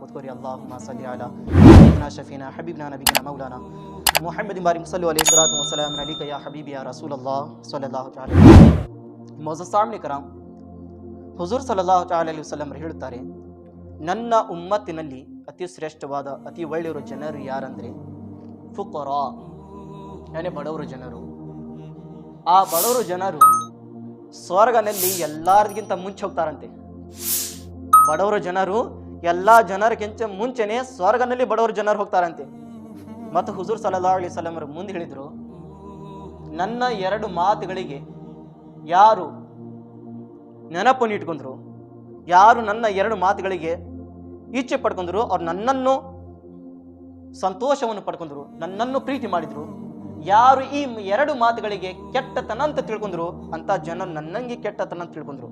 واذكر اللهم صل على سيدنا شفينا حبيبنا نبينا مولانا محمد بارك صلوا عليه الصلاة والسلام عليك يا حبيبي يا رسول الله صلى الله تعالى ಮೊಜ ಸಾಮ್ನಿ ಕರಾಮ್ ಹುಜೂರ್ ಸಲಲ್ಲಾಹು ತಾಲಿ ವಸಲ್ಲಂ ಹೇಳುತ್ತಾರೆ ನನ್ನ ಉಮ್ಮತ್ತಿನಲ್ಲಿ ಅತಿ ಶ್ರೇಷ್ಠವಾದ ಅತಿ ಒಳ್ಳೆಯವರು ಜನರು ಯಾರಂದ್ರೆ ಫುಕರಾ ಯಾನೇ ಬಡವರು ಜನರು ಆ ಬಡವರು ಜನರು ಸ್ವರ್ಗನಲ್ಲಿ ಎಲ್ಲರಿಗಿಂತ ಮುಂಚೆ ಹೋಗ್ತಾರಂತೆ ಬಡವರು ಜನರು ಎಲ್ಲಾ ಜನರಿಗಿಂತ ಮುಂಚೆನೆ ಸ್ವರ್ಗನಲ್ಲಿ ಬಡವರು ಜನರು ಹೋಗ್ತಾರಂತೆ. ಮತ್ತು ಹುಜೂರ್ ಸಲಹಾ ಅಲಿ ಸಲಮರು ಮುಂದೆ ಹೇಳಿದರು, ನನ್ನ ಎರಡು ಮಾತುಗಳಿಗೆ ಯಾರು ನೆನಪನ್ನು ಇಟ್ಕೊಂಡ್ರು? ಯಾರು ನನ್ನ ಎರಡು ಮಾತುಗಳಿಗೆ ಇಚ್ಛೆ ಪಡ್ಕೊಂಡ್ರು? ಅವ್ರು ನನ್ನನ್ನು ಸಂತೋಷವನ್ನು ಪಡ್ಕೊಂಡ್ರು, ನನ್ನನ್ನು ಪ್ರೀತಿ ಮಾಡಿದ್ರು. ಯಾರು ಈ ಎರಡು ಮಾತುಗಳಿಗೆ ಕೆಟ್ಟತನ ಅಂತ ತಿಳ್ಕೊಂಡ್ರು? ಅಂತ ಜನ ನನ್ನಂಗೆ ಕೆಟ್ಟತನ ಅಂತ ತಿಳ್ಕೊಂಡ್ರು.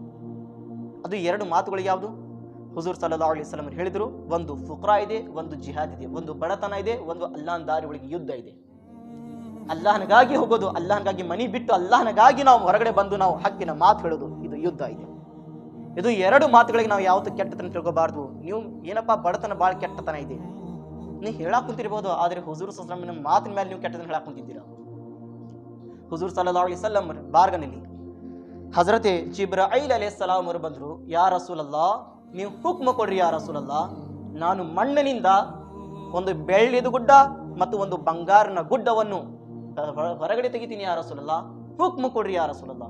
ಅದು ಎರಡು ಮಾತುಗಳು ಯಾವುದು? ಹುಜೂರ್ ಸಲ್ಲಾ ಅಲಿ ಸ್ವಲಮ್ ಹೇಳಿದ್ರು, ಒಂದು ಫುಕ್ರಾ ಇದೆ, ಒಂದು ಜಿಹಾದ್ ಇದೆ, ಒಂದು ಬಡತನ ಇದೆ, ಒಂದು ಅಲ್ಲಾನ್ ದಾರಿ ಒಳಗೆ ಯುದ್ಧ ಇದೆ. ಅಲ್ಲಾಹನಗಾಗಿ ಹೋಗೋದು, ಅಲ್ಲಾಹನಗಾಗಿ ಮನಿ ಬಿಟ್ಟು ಅಲ್ಲಾಹನಗಾಗಿ ನಾವು ಹೊರಗಡೆ ಬಂದು ನಾವು ಹಕ್ಕಿನ ಮಾತು ಹೇಳೋದು, ಇದು ಯುದ್ಧ ಇದೆ. ಇದು ಎರಡು ಮಾತುಗಳಿಗೆ ನಾವು ಯಾವತ್ತೂ ಕೆಟ್ಟತನ ತಿಳ್ಕೋಬಾರ್ದು. ನೀವು ಏನಪ್ಪಾ ಬಡತನ ಭಾಳ ಕೆಟ್ಟತನ ಇದೆ? ನೀವು ಹೇಳಕ್ ಕುಂತಿರ್ಬೋದು, ಆದ್ರೆ ಹುಜೂರ್ ಸಲಂ ಮಾತಿನ ಮೇಲೆ ನೀವು ಕೆಟ್ಟದನ್ನು ಹೇಳಕ್ ಕುಂತಿದ್ದೀರಾ? ಹುಜೂರ್ ಸಲ್ಲಾ ಅಲಿ ಸಲ್ಲಂ ಬಾರ್ಗನಲ್ಲಿ ಹಜರತೆ ಜಿಬ್ರ ಐಲ್ ಅಲೇ ಸಲಾಮರು ಅವರು ಬಂದ್ರು, ಯಾ ರಸೂಲಲ್ಲಾ ನೀವು ಹುಕ್ಮ ಕೊಡ್ರಿ ಯಾರ ಸುಲಲ್ಲ ನಾನು ಮಣ್ಣಿನಿಂದ ಒಂದು ಬೆಳ್ಳಿದ ಗುಡ್ಡ ಮತ್ತು ಒಂದು ಬಂಗಾರನ ಗುಡ್ಡವನ್ನು ಹೊರಗಡೆ ತೆಗಿತೀನಿ ಯಾರ ಸುಲಲ್ಲ ಹುಕ್ಮ ಕೊಡ್ರಿ ಯಾರ ಸುಲಲ್ಲ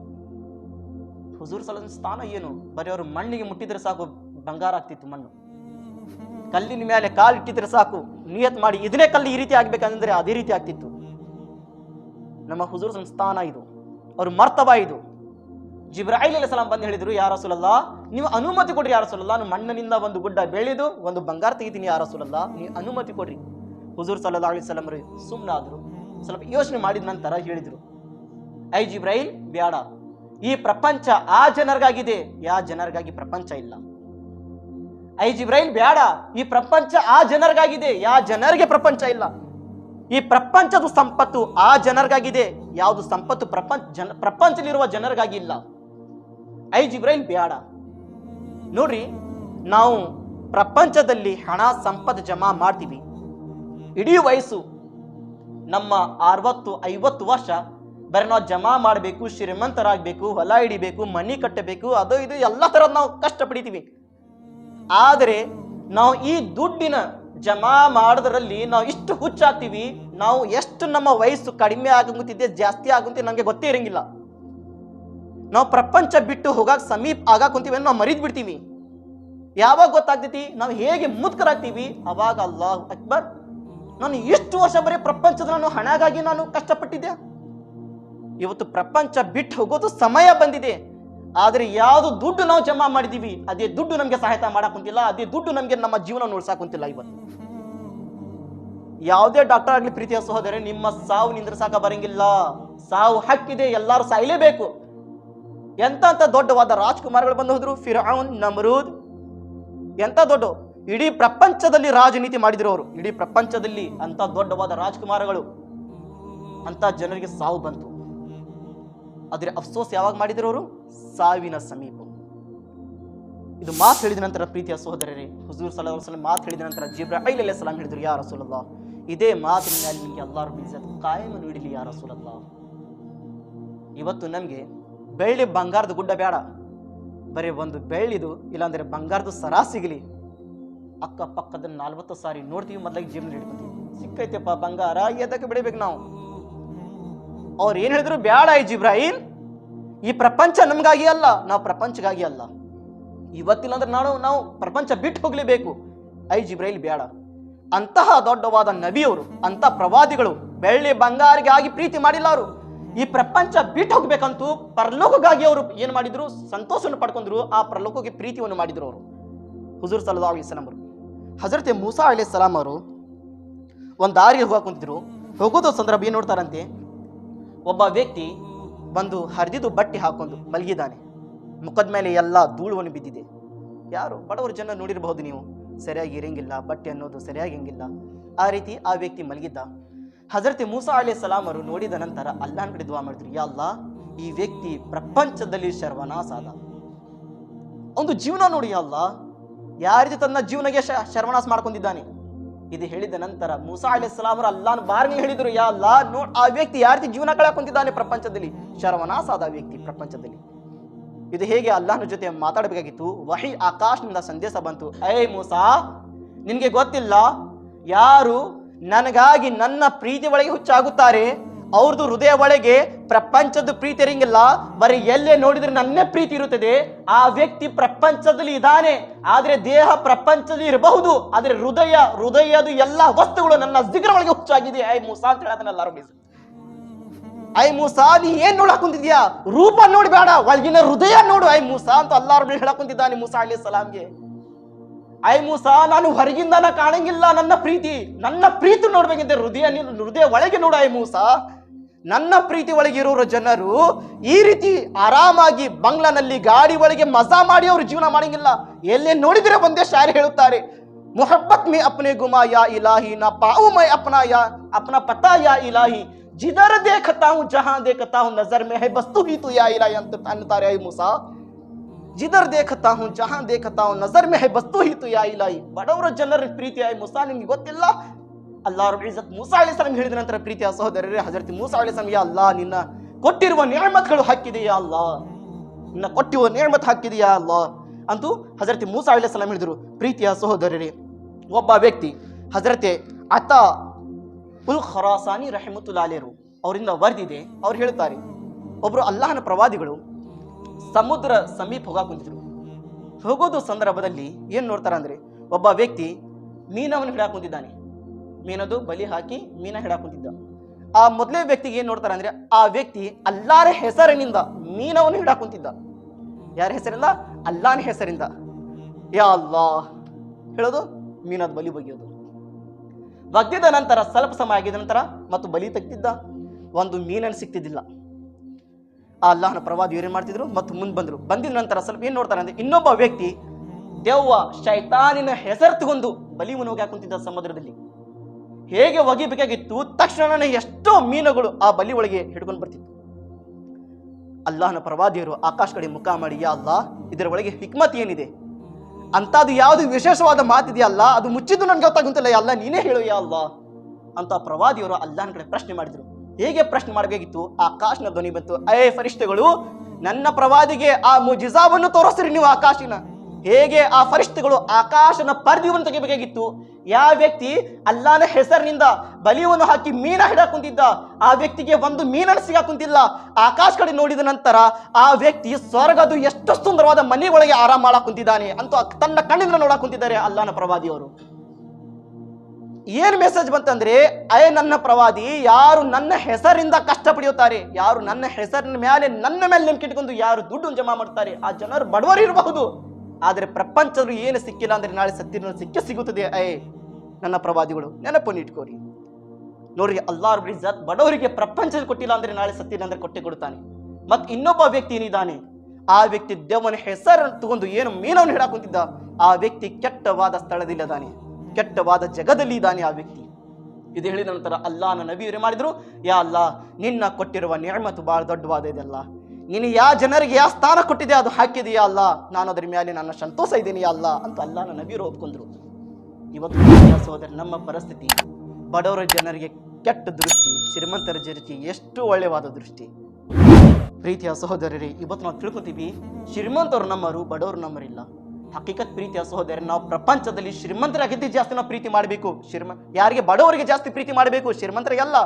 ಹುಜೂರ್ ಸಲ ಸ್ಥಾನ ಏನು? ಬರೀ ಅವರು ಮಣ್ಣಿಗೆ ಮುಟ್ಟಿದ್ರೆ ಸಾಕು, ಬಂಗಾರ ಆಗ್ತಿತ್ತು ಮಣ್ಣು. ಕಲ್ಲಿನ ಮೇಲೆ ಕಾಲು ಇಟ್ಟಿದ್ರೆ ಸಾಕು, ನಿಯತ್ ಮಾಡಿ ಇದನ್ನೇ ಕಲ್ಲು ಈ ರೀತಿ ಆಗ್ಬೇಕಂದ್ರೆ ಅದೇ ರೀತಿ ಆಗ್ತಿತ್ತು. ನಮ್ಮ ಹುಜೂರ್ ಸ್ಥಾನ ಇದು. ಅವ್ರ ಮರ್ತಬ ಇದು. ಜಿಬ್ರಾಯಿಲ್ ಅಲಿಸ್ಲಾಂ ಸಲಾಂ ಬಂದು ಹೇಳಿದ್ರು ಯಾರ ಸುಲಲ್ಲ ನೀವು ಅನುಮತಿ ಕೊಡ್ರಿ ಯಾರ ಸುಲಲ್ಲ ನಾನು ಮಣ್ಣಿನಿಂದ ಒಂದು ಗುಡ್ಡ ಬೆಳೆದು ಒಂದು ಬಂಗಾರ ತೆಗಿತೀನಿ ಯಾರ ಸುಲಲ್ಲ ನೀವು ಅನುಮತಿ ಕೊಡ್ರಿ. ಹುಜೂರ್ ಸಲ್ಲಾ ಅಲಿ ಸಲಂ ಸುಮ್ಮನಾದರು ಸ್ವಲ್ಪ ಯೋಚನೆ ಮಾಡಿದ ನಂತರ ಹೇಳಿದ್ರು, ಐ ಜಿಬ್ರಾಯಿಲ್, ಬ್ಯಾಡ. ಈ ಪ್ರಪಂಚ ಆ ಜನರಿಗಾಗಿದೆ, ಯಾ ಜನರಿಗಾಗಿ ಪ್ರಪಂಚ ಇಲ್ಲ. ಐ ಜಿಬ್ರಾಯಿಲ್, ಬ್ಯಾಡ. ಈ ಪ್ರಪಂಚ ಆ ಜನರಿಗಾಗಿದೆ, ಯಾ ಜನರಿಗೆ ಪ್ರಪಂಚ ಇಲ್ಲ. ಈ ಪ್ರಪಂಚದ ಸಂಪತ್ತು ಆ ಜನರಿಗಾಗಿದೆ, ಯಾವುದು ಸಂಪತ್ತು ಪ್ರಪಂಚ, ಜನ, ಪ್ರಪಂಚದಲ್ಲಿರುವ ಜನರಿಗಾಗಿ ಇಲ್ಲ. ಐ ಜಿಬ್ರೈಲ್ ಬ್ಯಾಡ. ನೋಡ್ರಿ, ನಾವು ಪ್ರಪಂಚದಲ್ಲಿ ಹಣ ಸಂಪತ್ತು ಜಮಾ ಮಾಡ್ತೀವಿ. ಇಡೀ ವಯಸ್ಸು ನಮ್ಮ ಅರವತ್ತು, ಐವತ್ತು ವರ್ಷ ಬರೀ ನಾವು ಜಮಾ ಮಾಡಬೇಕು, ಶ್ರೀಮಂತರಾಗಬೇಕು, ಹೊಲ ಹಿಡಿಬೇಕು, ಮನಿ ಕಟ್ಟಬೇಕು, ಅದು ಇದು ಎಲ್ಲ ಥರದ್ದು ನಾವು ಕಷ್ಟ ಪಡಿತೀವಿ ಆದರೆ ನಾವು ಈ ದುಡ್ಡಿನ ಜಮಾ ಮಾಡೋದ್ರಲ್ಲಿ ನಾವು ಇಷ್ಟು ಹುಚ್ಚಾಗ್ತೀವಿ, ನಾವು ಎಷ್ಟು ನಮ್ಮ ವಯಸ್ಸು ಕಡಿಮೆ ಆಗುತ್ತಿದ್ದೆ ಜಾಸ್ತಿ ಆಗುತ್ತೆ ನಮಗೆ ಗೊತ್ತೇ ಇರಂಗಿಲ್ಲ. ನಾವು ಪ್ರಪಂಚ ಬಿಟ್ಟು ಹೋಗಾಕ ಸಮೀಪ ಆಗಾಕ ಕುಂತೀವಿ ನಾವು ಮರಿದ್ ಬಿಡ್ತೀವಿ. ಯಾವಾಗ ಗೊತ್ತಾಗ್ತೈತಿ? ನಾವು ಹೇಗೆ ಮುದ್ಕರಾಗ್ತೀವಿ ಅವಾಗ ಅಲ್ಲಾಹ್ ಅಕ್ಬರ್, ನಾನು ಎಷ್ಟು ವರ್ಷ ಬರೀ ಪ್ರಪಂಚದ ನಾನು ಹಣಗಾಗಿ ನಾನು ಕಷ್ಟಪಟ್ಟಿದ್ದೆ. ಇವತ್ತು ಪ್ರಪಂಚ ಬಿಟ್ಟು ಹೋಗೋದು ಸಮಯ ಬಂದಿದೆ. ಆದರೆ ಯಾವುದು ದುಡ್ಡು ನಾವು ಜಮಾ ಮಾಡಿದೀವಿ, ಅದೇ ದುಡ್ಡು ನಮಗೆ ಸಹಾಯ ಮಾಡಕ್ ಅದೇ ದುಡ್ಡು ನಮಗೆ ನಮ್ಮ ಜೀವನ ನೋಡ್ಸಾಕ್ ಇವತ್ತು. ಯಾವುದೇ ಡಾಕ್ಟರ್ ಆಗಲಿ ಪ್ರೀತಿಯ ಸಹೋದರ ನಿಮ್ಮ ಸಾವು ನಿಂದ್ರಸಾಕ ಬರಂಗಿಲ್ಲ. ಸಾವು ಹಕ್ಕಿದೆ, ಎಲ್ಲರೂ ಸಾಯ್ಲೇಬೇಕು. ಎಂತ ದೊಡ್ಡವಾದ ರಾಜ್ಕುಮಾರ್ಗಳು ಬಂದು ಹೋದ್ರು? ಫಿರೌನ್ ನಮರೂದ್. ಎಂತ ದೊಡ್ಡ ಇಡೀ ಪ್ರಪಂಚದಲ್ಲಿ ರಾಜನೀತಿ ಮಾಡಿದ್ರು ಅವರು. ಇಡೀ ಪ್ರಪಂಚದಲ್ಲಿ ಅಂತ ದೊಡ್ಡವಾದ ರಾಜ್ಕುಮಾರಗಳು. ಅಂತ ಜನರಿಗೆ ಸಾವು ಬಂತು. ಆದ್ರೆ ಅಫ್ಸೋಸ್ ಯಾವಾಗ ಮಾಡಿದ್ರು ಅವರು? ಸಾವಿನ ಸಮೀಪ. ಇದು ಮಾತು ಹೇಳಿದ ನಂತರ ಪ್ರೀತಿಯ ಸಹೋದರರೇ, ಹುಜೂರ್ ಸಲ ಮಾತು ಹೇಳಿದ ನಂತರ ಜಿಬ್ರಾಹಿಲ್ ಅಲ್ಲೇ ಸಲಾಂ ಹೇಳಿದ್ರು ಯಾರ ಸುಲಲ್ಲ ಇದೇ ಮಾತಿನ ಮೇಲೆ ನಿಮಗೆ ಅಲ್ಲಾರು ಕಾಯಮ ನೀಡಲಿ ಯಾರ ಸುಲಲ್ಲ ಇವತ್ತು ನಮಗೆ ಬೆಳ್ಳಿ ಬಂಗಾರದ ಗುಡ್ಡ ಬೇಡ. ಬರೀ ಒಂದು ಬೆಳ್ಳಿದು, ಇಲ್ಲಾಂದರೆ ಬಂಗಾರದ ಸರಾ ಸಿಗಲಿ. ಅಕ್ಕಪಕ್ಕದ ನಾಲ್ವತ್ತು ಸಾರಿ ನೋಡ್ತೀವಿ ಮೊದಲಾಗಿ ಜೀವನ ಹಿಡ್ಕೊತೀವಿ. ಸಿಕ್ಕೈತೆಪ್ಪ ಬಂಗಾರ, ಎದಕ್ಕೆ ಬಿಡಬೇಕು ನಾವು? ಅವ್ರು ಏನು ಹೇಳಿದ್ರು? ಬೇಡ ಈ ಜಿಬ್ರಾಹಿಂ ಈ ಪ್ರಪಂಚ ನಮಗಾಗಿ ಅಲ್ಲ, ನಾವು ಪ್ರಪಂಚಗಾಗಿ ಅಲ್ಲ. ಇವತ್ತಿಲ್ಲ ಅಂದ್ರೆ ನಾವು ನಾವು ಪ್ರಪಂಚ ಬಿಟ್ಟು ಹೋಗ್ಲೇಬೇಕು. ಐ ಜಿಬ್ರಾಯಿಲ್ ಬೇಡ ಅಂತಹ ದೊಡ್ಡವಾದ ನಬಿಯವರು ಅಂತ ಪ್ರವಾದಿಗಳು ಬೆಳ್ಳಿ ಬಂಗಾರಿಗಾಗಿ ಪ್ರೀತಿ ಮಾಡಿಲ್ಲ ಅವರು. ಈ ಪ್ರಪಂಚ ಬಿಟ್ಟು ಹೋಗ್ಬೇಕಂತೂ ಪರಲೋಕಗಾಗಿ ಅವರು ಏನು ಮಾಡಿದ್ರು? ಸಂತೋಷವನ್ನು ಪಡ್ಕೊಂಡ್ರು. ಆ ಪ್ರಲೋಕಕ್ಕೆ ಪ್ರೀತಿಯನ್ನು ಮಾಡಿದ್ರು ಅವರು. ಹುಜೂರ್ ಸಲ್ಲಾ ಅಲಿ ಅವರು. ಹಜರತೆ ಮೂಸಾ ಅಲಿ ಸಲಾಂ ಅವರು ಒಂದು ದಾರಿಗೆ ಹೋಗಕ್ಕೆ ಕುಂತಿದ್ರು. ಹೋಗೋದು ಸಂದರ್ಭ ಏನು ನೋಡ್ತಾರಂತೆ? ಒಬ್ಬ ವ್ಯಕ್ತಿ ಬಂದು ಹರಿದಿದ್ದು ಬಟ್ಟೆ ಹಾಕೊಂಡು ಮಲಗಿದ್ದಾನೆ. ಮುಖದ ಮೇಲೆ ಎಲ್ಲ ಧೂಳುವನ್ನು ಬಿದ್ದಿದೆ. ಯಾರು? ಬಡವರ ಜನ ನೋಡಿರಬಹುದು ನೀವು. ಸರಿಯಾಗಿ ಇರಂಗಿಲ್ಲ, ಬಟ್ಟೆ ಅನ್ನೋದು ಸರಿಯಾಗಿ ಹಂಗಿಲ್ಲ ಆ ರೀತಿ ಆ ವ್ಯಕ್ತಿ ಮಲಗಿದ್ದ. ಹಜರತೆ ಮೂಸಾ ಅಲಿ ಸಲಾಂ ಅವರು ನೋಡಿದ ನಂತರ ಅಲ್ಲಾನ್ ಕಡೆ ದುವಾ ಮಾಡಿದ್ರು ಯಾ ಅಲ್ಲ ಈ ವ್ಯಕ್ತಿ ಪ್ರಪಂಚದಲ್ಲಿ ಶರ್ವನಾಸ ಆದ ಒಂದು ಜೀವನ ನೋಡಿ ಅಲ್ಲ ಯಾರಿದು ತನ್ನ ಜೀವನಗೆ ಶ- ಶರ್ವನಾಶ ಮಾಡ್ಕೊಂಡಿದ್ದಾನೆ? ಇದು ಹೇಳಿದ ನಂತರ ಮೂಸಾ ಅಲಿ ಸಲಾಮರು ಅಲ್ಲಾನ್ ಬಾರ್ನಿ ಹೇಳಿದ್ರು, ಯಾ ಅಲ್ಲ ನೋಡ್, ಆ ವ್ಯಕ್ತಿ ಯಾರಿತಿ ಜೀವನ ಕಳ್ಕೊಂತಿದ್ದಾನೆ ಪ್ರಪಂಚದಲ್ಲಿ? ಶರ್ವನಾಸ ಆದ ವ್ಯಕ್ತಿ ಪ್ರಪಂಚದಲ್ಲಿ. ಇದು ಹೇಗೆ ಅಲ್ಲಾಹನ ಜೊತೆ ಮಾತಾಡಬೇಕಾಗಿತ್ತು? ವಹಿ ಆಕಾಶ್ನಿಂದ ಸಂದೇಶ ಬಂತು ಐ ಮೂಸಾ, ನಿನಗೆ ಗೊತ್ತಿಲ್ಲ? ಯಾರು ನನಗಾಗಿ ನನ್ನ ಪ್ರೀತಿ ಒಳಗೆ ಹುಚ್ಚಾಗುತ್ತಾರೆ. ಅವ್ರದ್ದು ಹೃದಯ ಒಳಗೆ ಪ್ರಪಂಚದ ಪ್ರೀತಿ ಇರಂಗಿಲ್ಲ. ಬರೀ ಎಲ್ಲೇ ನೋಡಿದ್ರೆ ನನ್ನೇ ಪ್ರೀತಿ ಇರುತ್ತದೆ. ಆ ವ್ಯಕ್ತಿ ಪ್ರಪಂಚದಲ್ಲಿ ಇದ್ದಾನೆ. ಆದ್ರೆ ದೇಹ ಪ್ರಪಂಚದಲ್ಲಿ ಇರಬಹುದು. ಆದ್ರೆ ಹೃದಯ ಹೃದಯದ ಎಲ್ಲ ವಸ್ತುಗಳು ನನ್ನ ಜಿಗ್ರ ಒಳಗೆ ಹುಚ್ಚಾಗಿದೆ. ಐ ಮೂಸಾ ಅಂತ ಹೇಳದನ್ನೆಲ್ಲ ಐ ಮೂಸಾ, ನೀ ಏನ್ ನೋಡಕ್ ಕುಂತಿದ್ಯಾ ರೂಪ ನೋಡಿ ಬೇಡ ಒಳಗಿನ ಹೃದಯ ನೋಡು. ಐ ಮೂಸಾ ಅಂತ ಅಲ್ಲಾರು ಹೇಳಕ್ ಕುಂತಿದ್ದಾನೆ ಮೂಸಾ ಅಲಿ ಸಲಾಂಗೆ ಐ ಮೂಸಾ, ನಾನು ಹೊರಗಿಂದ ಕಾಣಂಗಿಲ್ಲ. ನನ್ನ ಪ್ರೀತಿ ನನ್ನ ಪ್ರೀತಿ ನೋಡ್ಬೇಕಿದ್ದೆ ಹೃದಯ ನೀನು ಹೃದಯ ಒಳಗೆ ನೋಡು ಐ ಮೂಸಾ. ನನ್ನ ಪ್ರೀತಿ ಒಳಗೆ ಜನರು ಈ ರೀತಿ ಆರಾಮಾಗಿ ಬಂಗ್ಲಾನಲ್ಲಿ ಗಾಡಿ ಒಳಗೆ ಮಜಾ ಮಾಡಿ ಅವರು ಜೀವನ ಮಾಡಂಗಿಲ್ಲ. ಎಲ್ಲೇ ನೋಡಿದ್ರೆ ಒಂದೇ ಶಾರಿ ಹೇಳುತ್ತಾರೆ, ಮೊಹಬ್ಬತ್ ಮೇ ಅಪ್ನೆ ಗುಮಾ ಯಾ ಇಲಾಹಿ, ನಾ ಪಾವು ಮೈ ಅಪ್ನಾ ಯಾ, ಅಪ್ನ ಪತಾ ಯಾ ಇಲಾಹಿ. ಜಿದರ ದೇಖತಾ ಹೂಂ ಜಹಾ ದೇಖತಾ ಹೂಂ, ನಜರ್ ಮೇ ಹೈ, ಬಸ್ತು ಹೀತು ಯಾ ಇಲಾಹಿ ಅಂತ ಅನ್ನುತ್ತಾರೆ ಐ ಮೂಸಾ. ಜಿದರ್ ದೇಖತಾ ಹೂಂ ಜಹಾಂ ದೇಖತಾ ಹೂಂ, ನಜರ್ ಮೇ ಬಸ್ತು ಹೀತು ಯಾ ಇಲಾಯಿ. ಬಡವರ ಜನರ ಪ್ರೀತಿ ಆಯ್ ಮುಸಾ, ನಿಮ್ಗೆ ಗೊತ್ತಿಲ್ಲ? ಅಲ್ಲಾ ರಬ್ಬುಲ್ ಇಜ್ಜತ್ ಮೂಸಾ ಅಲಿ ಹೇಳಿದ ನಂತರ ಪ್ರೀತಿಯ ಸಹೋದರರೇ, ಹಜರತಿ ಮೂಸಾ ಅಲಿ ಯಾ ಅಲ್ಲಾ ನಿನ್ನ ಕೊಟ್ಟಿರುವ ನೇಮತ್ಗಳು ಹಾಕಿದೆಯಾ ಅಲ್ಲ ನಿನ್ನ ಕೊಟ್ಟಿರುವ ನಿಯಮತ್ ಹಾಕಿದೆಯಾ ಅಲ್ಲಾ ಅಂತೂ ಹಜರತಿ ಮೂಸಾ ಅಲಿ ಹೇಳಿದರು, ಪ್ರೀತಿಯ ಸಹೋದರರೇ, ಒಬ್ಬ ವ್ಯಕ್ತಿ ಹಜರತೆ ಅತ ಉಲ್ ಖರಾಸಾನಿ ರಹಮತುಲ್ಲಾಲೇರು ಅವರಿಂದ ವರದಿದೆ. ಅವ್ರು ಹೇಳ್ತಾರೆ, ಒಬ್ರು ಅಲ್ಲಾಹನ ಪ್ರವಾದಿಗಳು ಸಮುದ್ರ ಸಮೀಪ ಹೋಗ ಕುಂತಿದ್ರು. ಹೋಗೋದು ಸಂದರ್ಭದಲ್ಲಿ ಏನು ನೋಡ್ತಾರ ಅಂದ್ರೆ ಒಬ್ಬ ವ್ಯಕ್ತಿ ಮೀನವನ್ನು ಹಿಡಾಕ್ ಕುಂತಿದ್ದಾನೆ. ಮೀನದು ಬಲಿ ಹಾಕಿ ಮೀನ ಹಿಡಾಕ್ ಕುಂತಿದ್ದ. ಆ ಮೊದಲೇ ವ್ಯಕ್ತಿಗೆ ಏನು ನೋಡ್ತಾರ ಅಂದ್ರೆ ಆ ವ್ಯಕ್ತಿ ಅಲ್ಲಾರ ಹೆಸರಿನಿಂದ ಮೀನವನ್ನು ಹಿಡಾಕ್ ಕುಂತಿದ್ದ. ಯಾರ ಹೆಸರಿಂದ? ಅಲ್ಲಾನ ಹೆಸರಿಂದ. ಯಾ ಅಲ್ಲಾ ಹೇಳೋದು ಮೀನದ ಬಲಿ ಬಗೆಯೋದು. ಬಗ್ಗಿದ ನಂತರ ಸ್ವಲ್ಪ ಸಮಯ ಆಗಿದ ನಂತರ ಮತ್ತು ಬಲಿ ತೆಗ್ದಿದ್ದ. ಒಂದು ಮೀನನ್ನು ಸಿಕ್ತಿದ್ದಿಲ್ಲ ಆ ಅಲ್ಲಾಹನ ಪ್ರವಾದಿ ಏನು ಮಾಡ್ತಿದ್ರು? ಮತ್ತು ಮುಂದೆ ಬಂದರು. ಬಂದಿದ ನಂತರ ಸ್ವಲ್ಪ ಏನು ನೋಡ್ತಾರೆ ಅಂದರೆ ಇನ್ನೊಬ್ಬ ವ್ಯಕ್ತಿ ದೆವ್ವ ಶೈತಾನಿನ ಹೆಸರು ತಗೊಂಡು ಬಲಿ ಮುನೋಗಿ ಕುಂತಿದ್ದ ಸಮುದ್ರದಲ್ಲಿ. ಹೇಗೆ ಒಗಿಬೇಕಾಗಿತ್ತು ತಕ್ಷಣ ಎಷ್ಟೋ ಮೀನುಗಳು ಆ ಬಲಿ ಒಳಗೆ ಹಿಡ್ಕೊಂಡು ಬರ್ತಿತ್ತು. ಅಲ್ಲಾಹನ ಪ್ರವಾದಿಯರು ಆಕಾಶ ಕಡೆ ಮುಖ ಮಾಡಿ, ಯಾ ಅಲ್ಲ ಇದರ ಒಳಗೆ ಹಿಕ್ಮತ್ ಏನಿದೆ? ಅಂತದು ಯಾವುದು ವಿಶೇಷವಾದ ಮಾತಿದೆಯಲ್ಲ, ಅದು ಮುಚ್ಚಿದ್ದು ನನ್ಗೆ ಗೊತ್ತಾಗುತ್ತಿಲ್ಲ ಅಲ್ಲ ನೀನೇ ಹೇಳು, ಯಾ ಅಲ್ಲ ಅಂತ ಪ್ರವಾದಿಯವರು ಅಲ್ಲಾಹನ ಕಡೆ ಪ್ರಶ್ನೆ ಮಾಡಿದ್ರು. ಹೇಗೆ ಪ್ರಶ್ನೆ ಮಾಡಬೇಕಿತ್ತು ಆಕಾಶನ ಧ್ವನಿ ಬಂತು. ಅೇ ಫರಿಷ್ಠಗಳು ನನ್ನ ಪ್ರವಾದಿಗೆ ಆ ಮುಜಿಜಾವನ್ನು ತೋರಿಸ್ರಿ ನೀವು ಆಕಾಶಿನ. ಹೇಗೆ ಆ ಫರಿಷ್ಠಗಳು ಆಕಾಶನ ಪರ್ದಿವನ್ನು ತೆಗಿಬೇಕಾಗಿತ್ತು? ಯಾವ ವ್ಯಕ್ತಿ ಅಲ್ಲಾನ ಹೆಸರಿನಿಂದ ಬಲಿಯನ್ನು ಹಾಕಿ ಮೀನ ಹಿಡಾಕೊಂಡಿದ್ದ ಆ ವ್ಯಕ್ತಿಗೆ ಒಂದು ಮೀನನ್ನು ಸಿಗಾಕ್ ಆಕಾಶ ಕಡೆ ನೋಡಿದ ನಂತರ ಆ ವ್ಯಕ್ತಿ ಸ್ವರ್ಗದು ಎಷ್ಟು ಸುಂದರವಾದ ಮನೆಯೊಳಗೆ ಆರಾಮ ಮಾಡಕ್ ಕುಂತಿದ್ದಾನೆ ಅಂತ ತನ್ನ ಕಣ್ಣಿಂದ ನೋಡಕ್ ಕುಂತಿದ್ದಾರೆ ಅಲ್ಲಾನ ಪ್ರವಾದಿಯವರು. ಏನ್ ಮೆಸೇಜ್ ಬಂತಂದ್ರೆ, ಅಯ ನನ್ನ ಪ್ರವಾದಿ, ಯಾರು ನನ್ನ ಹೆಸರಿಂದ ಕಷ್ಟ ಪಡೆಯುತ್ತಾರೆ, ಯಾರು ನನ್ನ ಹೆಸರಿನ ಮೇಲೆ ನನ್ನ ಮೇಲೆ ನಂಬಿಕೆ ಯಾರು ದುಡ್ಡು ಜಮಾ ಮಾಡ್ತಾರೆ, ಆ ಜನರು ಬಡವರು ಇರಬಹುದು. ಆದರೆ ಪ್ರಪಂಚದ್ರು ಏನು ಸಿಕ್ಕಿಲ್ಲ ಅಂದ್ರೆ ನಾಳೆ ಸತ್ತಿನ ಸಿಕ್ಕೇ ಸಿಗುತ್ತದೆ. ಅಯ್, ನನ್ನ ಪ್ರವಾದಿಗಳು ನೆನಪನ್ನು ಇಟ್ಕೋರಿ ನೋಡ್ರಿ ಅಲ್ಲಾರು ಇಜ್ಜತ್ ಬಡವರಿಗೆ ಪ್ರಪಂಚ ಕೊಟ್ಟಿಲ್ಲ ಅಂದ್ರೆ ನಾಳೆ ಸತ್ತಿನ ಅಂದ್ರೆ ಕೊಟ್ಟೆ ಕೊಡ್ತಾನೆ ಮತ್ತು ಇನ್ನೊಬ್ಬ ವ್ಯಕ್ತಿ ಏನಿದ್ದಾನೆ, ಆ ವ್ಯಕ್ತಿ ದೇವನ ಹೆಸರನ್ನು ತಗೊಂಡು ಏನು ಮೀನವನ್ನು ಹಿಡಾಕುತ್ತಿದ್ದ ಆ ವ್ಯಕ್ತಿ ಕೆಟ್ಟವಾದ ಸ್ಥಳದಲ್ಲಿದ್ದಾನೆ ಕೆಟ್ಟವಾದ ಜಗದಲ್ಲಿ ಇದ್ದಾನೆ ಆ ವ್ಯಕ್ತಿ. ಇದು ಹೇಳಿದ ನಂತರ ಅಲ್ಲಾನ ನಬಿಯರು ಮಾಡಿದ್ರು? ಯಾ ಅಲ್ಲಾ ನಿನ್ನ ಕೊಟ್ಟಿರುವ ನಿರ್ಮತು ಬಹಳ ದೊಡ್ಡವಾದ ಇದೆಲ್ಲ ನೀನು ಯಾವ ಜನರಿಗೆ ಯಾವ ಸ್ಥಾನ ಕೊಟ್ಟಿದೆ ಅದು ಹಾಕಿದೆಯಾ ಅಲ್ಲ ನಾನು ಅದರ ಮೇಲೆ ನನ್ನ ಸಂತೋಷ ಇದ್ದೀನಿ ಅಲ್ಲ ಅಂತ ಅಲ್ಲಾನ ನಬಿಯರು ಒಪ್ಕೊಂಡ್ರು. ಇವತ್ತು ಸೋದರ ಸಹೋದರ ನಮ್ಮ ಪರಿಸ್ಥಿತಿ, ಬಡವರ ಜನರಿಗೆ ಕೆಟ್ಟ ದೃಷ್ಟಿ, ಶ್ರೀಮಂತರ ಜನರಿಗೆ ಎಷ್ಟು ಒಳ್ಳೆಯವಾದ ದೃಷ್ಟಿ. ಪ್ರೀತಿಯ ಸಹೋದರರೇ, ಇವತ್ತು ನಾವು ತಿಳ್ಕೊತೀವಿ, ಶ್ರೀಮಂತರು ನಮ್ಮರು, ಬಡವರು ನಮ್ಮರಿಲ್ಲ. ಹಕೀಕತ್ ಪ್ರೀತಿಯ ಸಹೋದರ ನಾವು ಪ್ರಪಂಚದಲ್ಲಿ ಶ್ರೀಮಂತರಾಗಿದ್ದು ಜಾಸ್ತಿ ನಾವು ಪ್ರೀತಿ ಮಾಡಬೇಕು. ಶ್ರೀಮ ಯಾರಿಗೆ ಬಡವರಿಗೆ ಜಾಸ್ತಿ ಪ್ರೀತಿ ಮಾಡಬೇಕು? ಶ್ರೀಮಂತರಿಗೆಲ್ಲ.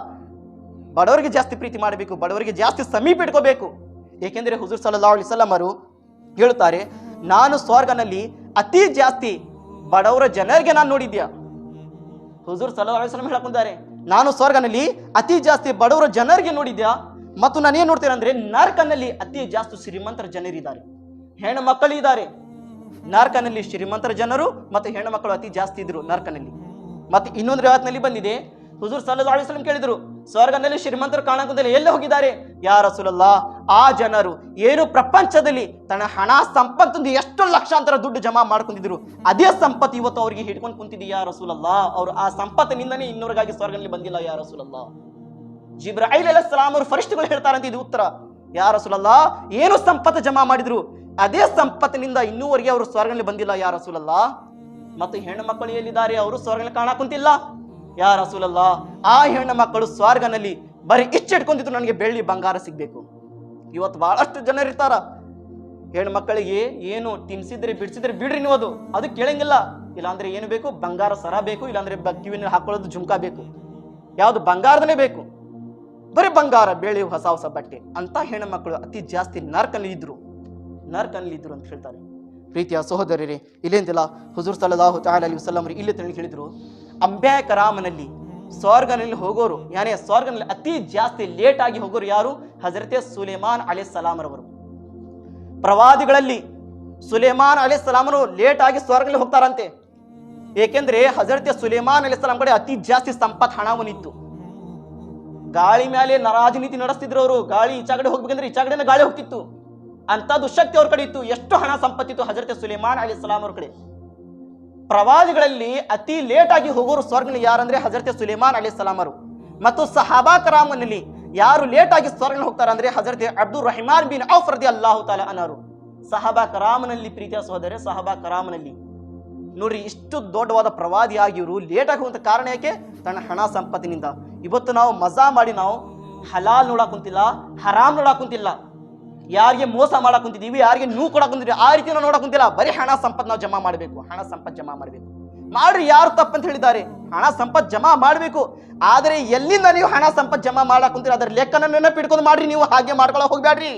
ಬಡವರಿಗೆ ಜಾಸ್ತಿ ಪ್ರೀತಿ ಮಾಡಬೇಕು. ಬಡವರಿಗೆ ಜಾಸ್ತಿ ಸಮೀಪ ಇಟ್ಕೋಬೇಕು. ಏಕೆಂದರೆ ಹುಜೂರ್ ಸಲ್ಲಾ ಅವರು ಹೇಳುತ್ತಾರೆ, ನಾನು ಸ್ವರ್ಗನಲ್ಲಿ ಅತಿ ಜಾಸ್ತಿ ಬಡವರ ಜನರಿಗೆ ನಾನು ನೋಡಿದ್ಯಾ? ಹುಜೂರ್ ಸಲ್ಲಾ ಸಲಾಮ್ ಹೇಳಕೊಂಡಿದ್ದಾರೆ ನಾನು ಸ್ವರ್ಗನಲ್ಲಿ ಅತಿ ಜಾಸ್ತಿ ಬಡವರ ಜನರಿಗೆ ನೋಡಿದ್ಯಾ? ಮತ್ತು ನಾನು ಏನು ನೋಡ್ತೇನೆ ಅಂದ್ರೆ ನರ್ಕನಲ್ಲಿ ಅತಿ ಜಾಸ್ತಿ ಶ್ರೀಮಂತರ ಜನರಿದ್ದಾರೆ. ಹೆಣ್ಣು ಮಕ್ಕಳಿದ್ದಾರೆ. ನರ್ಕನಲ್ಲಿ ಶ್ರೀಮಂತರ ಜನರು ಮತ್ತು ಹೆಣ್ಣು ಮಕ್ಕಳು ಅತಿ ಜಾಸ್ತಿ ಇದ್ರು ನಾರ್ಕನಲ್ಲಿ. ಮತ್ತೆ ಇನ್ನೊಂದು ರಾತ್ನಲ್ಲಿ ಬಂದಿದೆ, ಹುಜೂರ್ ಸಲ್ಲಾ ಕೇಳಿದ್ರು ಸ್ವರ್ಗನಲ್ಲಿ ಶ್ರೀಮಂತರು ಕಾಣಕದಲ್ಲಿ ಎಲ್ಲಿ ಹೋಗಿದ್ದಾರೆ? ಯಾರ ಸುಲಲ್ಲ ಆ ಜನರು ಏನು ಪ್ರಪಂಚದಲ್ಲಿ ತನ್ನ ಹಣ ಸಂಪತ್ತು ಎಷ್ಟು ಲಕ್ಷಾಂತರ ದುಡ್ಡು ಜಮಾ ಮಾಡ್ಕೊಂಡಿದ್ರು, ಅದೇ ಸಂಪತ್ತು ಇವತ್ತು ಅವರಿಗೆ ಹಿಡ್ಕೊಂಡು ಕುಂತಿದೆ ಯಾರ ಸುಲಲ್ಲ ಅವರು ಆ ಸಂಪತ್ತಿನಿಂದನೇ ಇನ್ನೂರಿಗಾಗಿ ಸ್ವರ್ಗನಲ್ಲಿ ಬಂದಿಲ್ಲ ಯಾ ಜಿಬ್ರಾಹಿಲ್ ಅಲ್ಲ ಸಲಾಮ್ ಅವರು ಫರಿಷ್ಠಗಳು ಹೇಳ್ತಾರಂತ, ಇದು ಉತ್ತರ. ಯಾ ಸುಲಲ್ಲ ಏನು ಸಂಪತ್ತು ಜಮಾ ಮಾಡಿದ್ರು? ಅದೇ ಸಂಪತ್ತಿನಿಂದ ಇನ್ನೂವರೆಗೆ ಅವರು ಸ್ವರ್ಗದಲ್ಲಿ ಬಂದಿಲ್ಲ ಯಾರ ಸುಲಲ್ಲ ಮತ್ತು ಹೆಣ್ಣು ಮಕ್ಕಳು ಎಲ್ಲಿದ್ದಾರೆ? ಅವರು ಸ್ವರ್ಗದಲ್ಲಿ ಕಾಣ ಕುಂತಿಲ್ಲ. ಯಾ ರಸೂಲಲ್ಲ? ಆ ಹೆಣ್ಣು ಮಕ್ಕಳು ಸ್ವರ್ಗನಲ್ಲಿ ಬರೀ ಇಚ್ಚಿಟ್ಕೊಂತಿದ್ರು ನನಗೆ ಬೆಳ್ಳಿ ಬಂಗಾರ ಸಿಗ್ಬೇಕು. ಇವತ್ತು ಬಹಳಷ್ಟು ಜನರಿರ್ತಾರ ಹೆಣ್ಣು ಮಕ್ಕಳಿಗೆ ಏನು ತಿನ್ಸಿದ್ರೆ, ಬಿಡಿಸಿದ್ರೆ, ಬಿಡ್ರಿ ನೀವು ಅದು. ಅದು ಕೇಳಂಗಿಲ್ಲ. ಇಲ್ಲಾಂದ್ರೆ ಏನು ಬೇಕು? ಬಂಗಾರ ಸರ ಬೇಕು. ಇಲ್ಲಾಂದ್ರೆ ಕಿವಿನ ಹಾಕೊಳ್ಳೋದು ಜುಮ್ಕಾ ಬೇಕು. ಯಾವುದು ಬಂಗಾರದನೇ ಬೇಕು. ಬರೀ ಬಂಗಾರ ಬೆಳೆ ಹೊಸ ಹೊಸ ಬಟ್ಟೆ ಅಂತ ಹೆಣ್ಣು ಮಕ್ಕಳು ಅತಿ ಜಾಸ್ತಿ ನರ್ಕಲ್ಲಿ ಇದ್ರು ನರ್ಕಲ್ಲಿ ಇದ್ರು ಅಂತ ಹೇಳ್ತಾರೆ. ಪ್ರೀತಿಯ ಸಹೋದರರೇ ಇಲ್ಲೇಂತಿಲ್ಲ ಹುಜೂರ್ ಸಲದಾಹು ತಾಲ ಅಲಿ ವಸಲ್ಲಮ್ರಿ ಇಲ್ಲಿ ತಿಳಿ ಹೇಳಿದ್ರು ಅಂಬೆ ಕರಾಮನಲ್ಲಿ ಸ್ವರ್ಗನಲ್ಲಿ ಹೋಗೋರು ಯಾನೇ ಸ್ವರ್ಗನಲ್ಲಿ ಅತಿ ಜಾಸ್ತಿ ಲೇಟ್ ಆಗಿ ಹೋಗೋರು ಯಾರು? ಹಜರತೆ ಸುಲೇಮಾನ್ ಅಲಿ ಸಲಾಮರವರು ಪ್ರವಾದಿಗಳಲ್ಲಿ ಸುಲೇಮಾನ್ ಅಲಿ ಸಲಾಮರು ಲೇಟ್ ಆಗಿ ಸ್ವರ್ಗದಲ್ಲಿ ಹೋಗ್ತಾರಂತೆ. ಏಕೆಂದ್ರೆ ಹಜರತೆ ಸುಲೇಮಾನ್ ಅಲಿ ಸಲಾಂ ಕಡೆ ಅತಿ ಜಾಸ್ತಿ ಸಂಪತ್ ಹಣವನ್ನಿತ್ತು ಗಾಳಿ ಮೇಲೆ ರಾಜನೀತಿ ನಡೆಸ್ತಿದ್ರು ಅವರು. ಗಾಳಿ ಈಚಾಗಡೆ ಹೋಗ್ಬೇಕಂದ್ರೆ ಈಚಾ ಗಾಳಿ ಹೋಗ್ತಿತ್ತು. ಅಂತ ದುಶಕ್ತಿ ಅವ್ರ ಕಡೆ ಇತ್ತು. ಎಷ್ಟು ಹಣ ಸಂಪತ್ತಿತ್ತು ಹಜರತೆ ಸುಲೇಮಾನ್ ಅಲಿ ಸಲಾಂ ಅವ್ರ ಕಡೆ. ಪ್ರವಾದಿಗಳಲ್ಲಿ ಅತಿ ಲೇಟ್ ಆಗಿ ಹೋಗೋರು ಸ್ವರ್ಗನ ಯಾರಂದ್ರೆ ಹಜರತೆ ಸುಲೇಮಾನ್ ಅಲಿ ಸಲಾಮರು ಮತ್ತು ಸಹಾಬಾ ಕರಾಮನಲ್ಲಿ ಯಾರು ಲೇಟ್ ಆಗಿ ಸ್ವರ್ಗನ ಹೋಗ್ತಾರೆ ಅಂದ್ರೆ ಹಜರತೆ ಅಬ್ದುಲ್ ರಹಿಮಾನ್ ಬಿನ್ ಔಫ್ ಅಲ್ಲಾಹು ತಾಲ ಅನರು ಸಹಾಬಾ ಕರಾಮನಲ್ಲಿ ಪ್ರೀತಿಯ ಸಹೋದರ ಸಹಾಬಾ ಕರಾಮನಲ್ಲಿ. ನೋಡ್ರಿ ಇಷ್ಟು ದೊಡ್ಡವಾದ ಪ್ರವಾದಿ ಇವರು ಲೇಟ್ ಆಗುವಂತ ಕಾರಣ ಯಾಕೆ? ತನ್ನ ಹಣ ಸಂಪತ್ತಿನಿಂದ. ಇವತ್ತು ನಾವು ಮಜಾ ಮಾಡಿ ನಾವು ಹಲಾಲ್ ನೋಡಾಕುಂತಿಲ್ಲ ಹರಾಮ್ ನೋಡಾಕುಂತಿಲ್ಲ ಯಾರಿಗೆ ಮೋಸ ಕುಂತಿದೀವಿ, ಯಾರಿಗೆ ನೂ ಕೊಡಕ್ಕೆ ಆ ರೀತಿ ನಾವು ನೋಡಾಕುಂತಿಲ್ಲ ಬರೀ ಹಣ ಸಂಪತ್ತು ನಾವು ಜಮಾ ಮಾಡಬೇಕು, ಹಣ ಸಂಪತ್ತು ಜಮಾ ಮಾಡಬೇಕು. ಮಾಡ್ರಿ, ಯಾರು ತಪ್ಪಂತ ಹೇಳಿದ್ದಾರೆ. ಹಣ ಸಂಪತ್ತು ಜಮಾ ಮಾಡಬೇಕು. ಆದರೆ ಎಲ್ಲಿಂದ ನೀವು ಹಣ ಸಂಪತ್ತು ಜಮಾ ಮಾಡಾಕುಂತೀರಿ ಕುಂತೀರ? ಅದರ ಲೆಕ್ಕನ ನೆನಪಿಟ್ಕೊಂಡು ಮಾಡ್ರಿ, ನೀವು ಹಾಗೆ ಮಾಡ್ಕೊಳಕ್ಕೆ ಹೋಗ್ಬೇಡ್ರಿ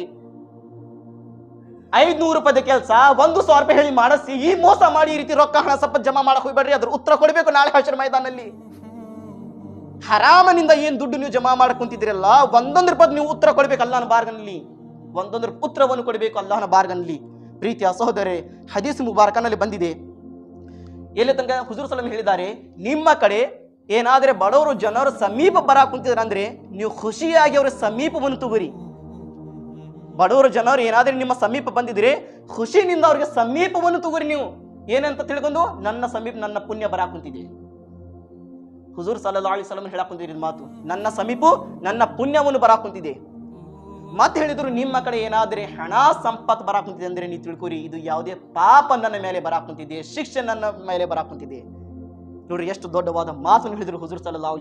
ಐದ್ನೂರು ರೂಪಾಯಿದ ಕೆಲಸ, ಒಂದು ಸಾವಿರ ರೂಪಾಯಿ ಹೇಳಿ ಮಾಡಿಸಿ, ಈ ಮೋಸ ಮಾಡಿ ಈ ರೀತಿ ರೊಕ್ಕ ಹಣ ಸಪ್ಪ ಜಮಾ ಮಾಡಕ್ ಹೋಗ್ಬೇಡ್ರಿ, ಅದ್ರ ಉತ್ತರ ಕೊಡಬೇಕು ನಾಳೆ ಹಸಿರು ಮೈದಾನಲ್ಲಿ. ಹರಾಮನಿಂದ ಏನ್ ದುಡ್ಡು ನೀವು ಜಮಾ ಮಾಡಕ್ ಕುಂತಿದ್ದೀರಲ್ಲ, ಒಂದೊಂದು ರೂಪಾಯಿ ನೀವು ಉತ್ತರ ಕೊಡ್ಬೇಕು ಅಲ್ಲಾನ ಬಾರ್ಗನಲ್ಲಿ. ಒಂದೊಂದು ಪುತ್ರವನ್ನು ಕೊಡಬೇಕು ಅಲ್ಲಾನ ಬಾರ್ಗನಲ್ಲಿ. ಪ್ರೀತಿಯ ಸಹೋದರೇ ಹದೀಸ್ ಮುಬಾರಕನಲ್ಲಿ ಬಂದಿದೆ. ಎಲ್ಲಿ ತನಕ ಹುಜೂರ್ ಸಲಂ ಹೇಳಿದ್ದಾರೆ, ನಿಮ್ಮ ಕಡೆ ಏನಾದರೆ ಬಡವರು ಜನರು ಸಮೀಪ ಬರಾಕುಂತಿದ್ರೆ ಕುಂತಿದ್ರ ಅಂದ್ರೆ ನೀವು ಖುಷಿಯಾಗಿ ಅವರ ಸಮೀಪವನ್ನು ತಗೋರಿ. ಬಡವರು ಜನರು ಏನಾದ್ರೆ ನಿಮ್ಮ ಸಮೀಪ ಬಂದಿದ್ರೆ ಖುಷಿನಿಂದ ಅವ್ರಿಗೆ ಸಮೀಪವನ್ನು ತಗೋರಿ ನೀವು. ಏನಂತ ತಿಳ್ಕೊಂಡು ನನ್ನ ಸಮೀಪ ನನ್ನ ಪುಣ್ಯ ಬರ ಕುಂತಿದೆ ಹುಜೂರ್ ಸಲ್ಲಾ ಅಲಿ ಸಲಮ್ ಹೇಳಕ್ ಕುಂತಿದ್ದ ಮಾತು. ನನ್ನ ಸಮೀಪ ನನ್ನ ಪುಣ್ಯವನ್ನು ಬರ ಕುಂತಿದೆ ಮತ್ತೆ ಹೇಳಿದ್ರು ನಿಮ್ಮ ಕಡೆ ಏನಾದ್ರೆ ಹಣ ಸಂಪತ್ ಬರ ಕುಂತಿದೆ ಅಂದ್ರೆ ನೀವು ತಿಳ್ಕೊರಿ, ಇದು ಯಾವುದೇ ಪಾಪ ನನ್ನ ಮೇಲೆ ಬರ ಕುಂತಿದೆ, ಶಿಕ್ಷೆ ನನ್ನ ಮೇಲೆ ಬರ ಕುಂತಿದೆ. ನೋಡ್ರಿ ಎಷ್ಟು ದೊಡ್ಡವಾದ ಮಾತನ್ನು ಹೇಳಿದ್ರು ಹುಜೂರ್ ಸಲ್ಲಾ